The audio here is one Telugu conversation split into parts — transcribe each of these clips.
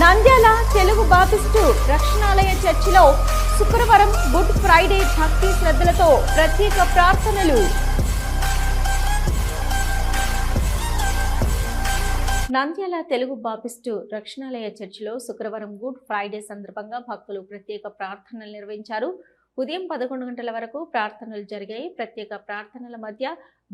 నంద్యాల తెలుగు బాపిస్టు రక్షణాలయ చర్చిలో శుక్రవారం గుడ్ ఫ్రైడే భక్తి శ్రద్ధలతో ప్రత్యేక ప్రార్థనలు. నంద్యాల తెలుగు బాపిస్టు రక్షణాలయ చర్చిలో శుక్రవారం గుడ్ ఫ్రైడే సందర్భంగా భక్తులు ప్రత్యేక ప్రార్థనలు నిర్వహించారు. ఉదయం పదకొండు గంటల వరకు ప్రార్థనలు జరిగాయి. ప్రత్యేక ప్రార్థనల మధ్య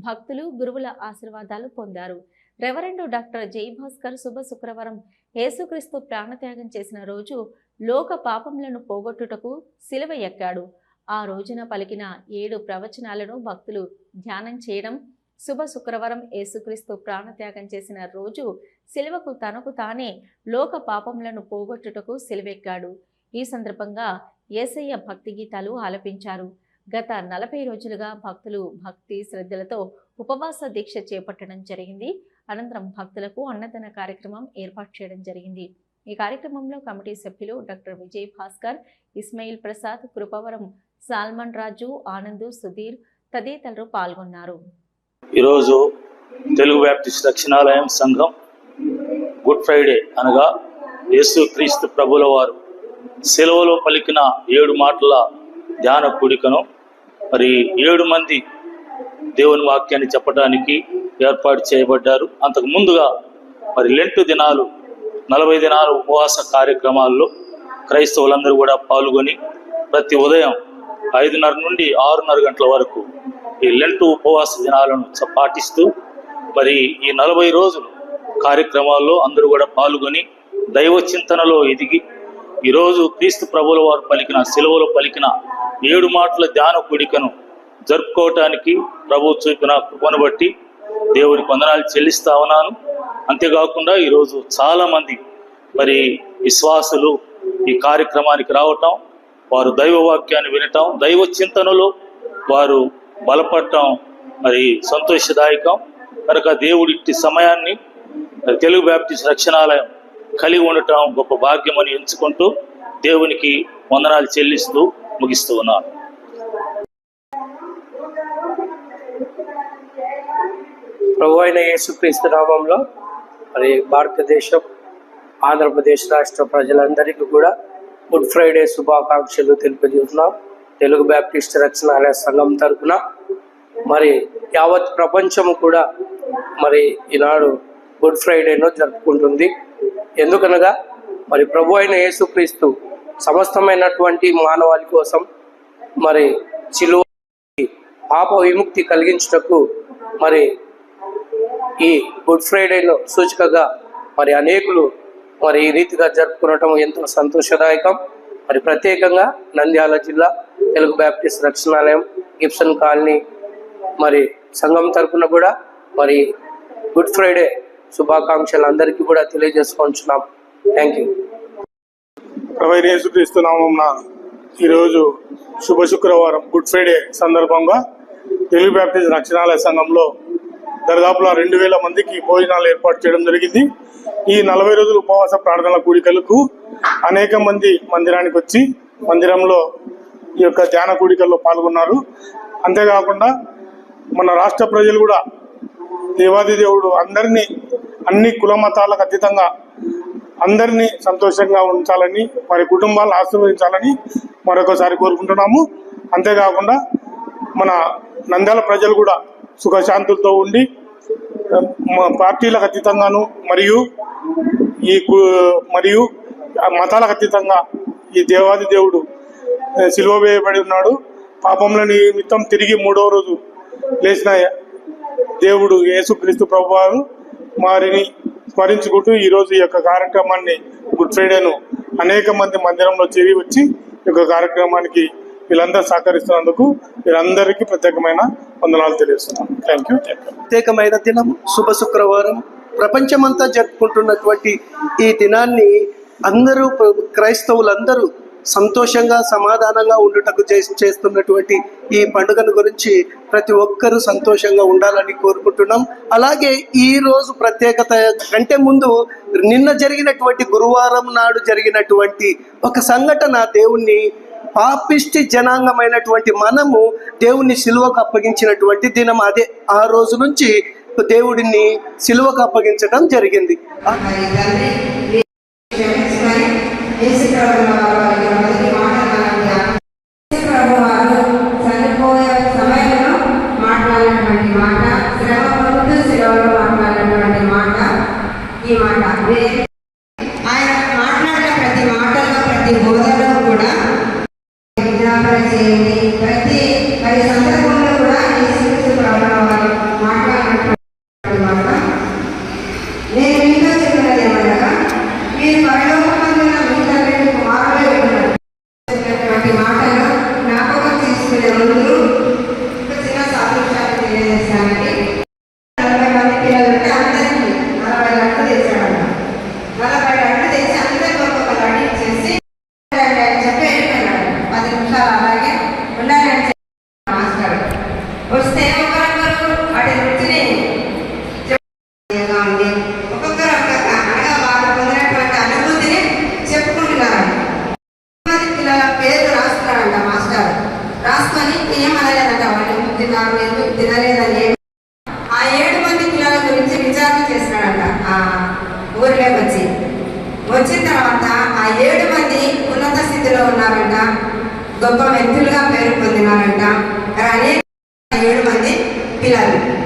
భక్తులు గురువుల ఆశీర్వాదాలు పొందారు. రెవరెండు డాక్టర్ జయభాస్కర్ శుభ శుక్రవారం యేసుక్రీస్తు ప్రాణత్యాగం చేసిన రోజు లోక పాపములను పోగొట్టుటకు సిలువ ఎక్కాడు. ఆ రోజున పలికిన ఏడు ప్రవచనాలను భక్తులు ధ్యానం చేయడం శుభ శుక్రవారం యేసుక్రీస్తు ప్రాణత్యాగం చేసిన రోజు సిలువకు తనకు తానే లోక పాపములను పోగొట్టుటకు సిలువెక్కాడు. ఈ సందర్భంగా ఏసయ్య భక్తి గీతాలు ఆలపించారు. గత నలభై రోజులుగా భక్తులు భక్తి శ్రద్ధలతో ఉపవాస దీక్ష చేపట్టడం జరిగింది. అనంతరం భక్తులకు అన్నదాన కార్యక్రమం ఏర్పాటు చేయడం జరిగింది. ఈ కార్యక్రమంలో కమిటీ సభ్యులు డాక్టర్ విజయ్ భాస్కర్ ఇస్మాయిల్ ప్రసాద్ కృపవరం సాల్మన్ రాజు ఆనంద్ సుధీర్ తదితరులు పాల్గొన్నారు. ఈరోజు తెలుగు బ్యాప్టిస్ట్ రక్షణాలయం సంఘం గుడ్ ఫ్రైడే అనగా యేసు క్రీస్తు ప్రభుల వారు సెలవులో పలికిన ఏడు మాటల ధ్యాన కూడికను మరి ఏడు మంది దేవుని వాక్యాన్ని చెప్పడానికి ఏర్పాటు చేయబడ్డారు. అంతకు ముందుగా మరి లెంటు దినాలు నలభై దినాలు ఉపవాస కార్యక్రమాల్లో క్రైస్తవులందరూ కూడా పాల్గొని ప్రతి ఉదయం ఐదున్నర నుండి ఆరున్నర గంటల వరకు ఈ లెంటు ఉపవాస దినాలను పాటిస్తూ మరి ఈ నలభై రోజులు కార్యక్రమాల్లో అందరూ కూడా పాల్గొని దైవ చింతనలో ఎదిగి ఈరోజు క్రీస్తు ప్రభుల వారు పలికిన సెలవులు పలికిన ఏడు మాటల ధ్యాన కూడికను జరుపుకోవటానికి ప్రభు చూపిన కృపను బట్టి దేవునికి వందనాలు చెల్లిస్తా ఉన్నాను. అంతేకాకుండా ఈరోజు చాలామంది మరి విశ్వాసులు ఈ కార్యక్రమానికి రావటం వారు దైవ వాక్యాన్ని వినటం దైవ చింతనలో వారు బలపడటం మరి సంతోషదాయకం. కనుక దేవుడి ఇట్టి సమయాన్ని తెలుగు బ్యాప్టిస్ట్ రక్షణాలయం కలిగి ఉండటం గొప్ప భాగ్యం అని ఎంచుకుంటూ దేవునికి వందనాలు చెల్లిస్తూ ముగిస్తూ ఉన్నారు ప్రభు అయిన యేసుక్రీస్తు నామంలో మరి భారతదేశం ఆంధ్రప్రదేశ్ రాష్ట్ర ప్రజలందరికీ కూడా గుడ్ ఫ్రైడే శుభాకాంక్షలు తెలియజేస్తున్నాం. తెలుగు బ్యాప్టిస్ట్ అనే సంఘం తరపున మరి యావత్ ప్రపంచము కూడా మరి ఈనాడు గుడ్ ఫ్రైడేను జరుపుకుంటుంది. ఎందుకనగా మరి ప్రభు అయిన యేసుక్రీస్తు సమస్తమైనటువంటి మానవాళి కోసం మరి చిలువ పాప విముక్తి కలిగించుటకు మరి ఈ గుడ్ ఫ్రైడేలో సూచికగా మరి అనేకులు మరి ఈ రీతిగా జరుపుకునటం ఎంతో సంతోషదాయకం. మరి ప్రత్యేకంగా నంద్యాల జిల్లా తెలుగు బ్యాప్టిస్ట్ రక్షణాలయం గిబ్సన్ కాలనీ మరి సంఘం తరఫున కూడా మరి గుడ్ ఫ్రైడే శుభాకాంక్షలు అందరికీ కూడా తెలియజేసుకుంటున్నాం థ్యాంక్ యూ ప్రభు ఈరోజు శుభ శుక్రవారం గుడ్ ఫ్రైడే సందర్భంగా తెలుగు బ్యాప్టిస్ట్ రక్షణాలయ సంఘంలో దరిదాపులా రెండు వేల మందికి భోజనాలు ఏర్పాటు చేయడం జరిగింది. ఈ నలభై రోజుల ఉపవాస ప్రార్థనల కూడికలకు అనేక మంది మందిరానికి వచ్చి మందిరంలో ఈ యొక్క ధ్యాన కూడికల్లో పాల్గొన్నారు. అంతేకాకుండా మన రాష్ట్ర ప్రజలు కూడా దేవాది దేవుడు అందరినీ అన్ని కుల మతాలకు అతీతంగా అందరినీ సంతోషంగా ఉంచాలని వారి కుటుంబాలను ఆశీర్వదించాలని మరొకసారి కోరుకుంటున్నాము. అంతేకాకుండా మన నంద్యాల ప్రజలు కూడా సుఖశాంతులతో ఉండి పార్టీలకు అతీతంగాను మరియు ఈ కు- మరియు మతాలకు అతీతంగా ఈ దేవాది దేవుడు సిలువ వేయబడి ఉన్నాడు. పాపముల నిమిత్తం తిరిగి మూడవ రోజు లేచిన దేవుడు యేసుక్రీస్తు ప్రభువారు వారిని స్మరించుకుంటూ ఈరోజు ఈ యొక్క కార్యక్రమాన్ని గుడ్ ఫ్రైడేను అనేక మంది మందిరంలో చేరి వచ్చి ఈ యొక్క కార్యక్రమానికి వీళ్ళందరూ సహకరిస్తున్నందుకు వీరందరికీ ప్రత్యేకమైన వందనాలు తెలియజేస్తున్నాను. థ్యాంక్ యూ ప్రత్యేకమైన దినం శుభ శుక్రవారం. ప్రపంచమంతా జరుపుకుంటున్నటువంటి ఈ దినాన్ని అందరూ క్రైస్తవులందరూ సంతోషంగా సమాధానంగా ఉండుటకు చే- చేస్తున్నటువంటి ఈ పండుగను గురించి ప్రతి ఒక్కరూ సంతోషంగా ఉండాలని కోరుకుంటున్నాం. అలాగే ఈ రోజు ప్రత్యేకత కంటే ముందు నిన్న జరిగినటువంటి గురువారం నాడు జరిగినటువంటి ఒక సంఘటన దేవుణ్ణి పాపిష్టి జనాంగమైనటువంటి మనము దేవుణ్ణి సిలువకు అప్పగించినటువంటి దినం అదే ఆ రోజు నుంచి దేవుడిని సిలువకు అప్పగించడం జరిగింది. ये मां डाकरे స్థితిలో ఉన్నారంట. గొప్ప వ్యక్తులుగా పేరు పొందినారంట. అనేక ఏడు మంది పిల్లలు.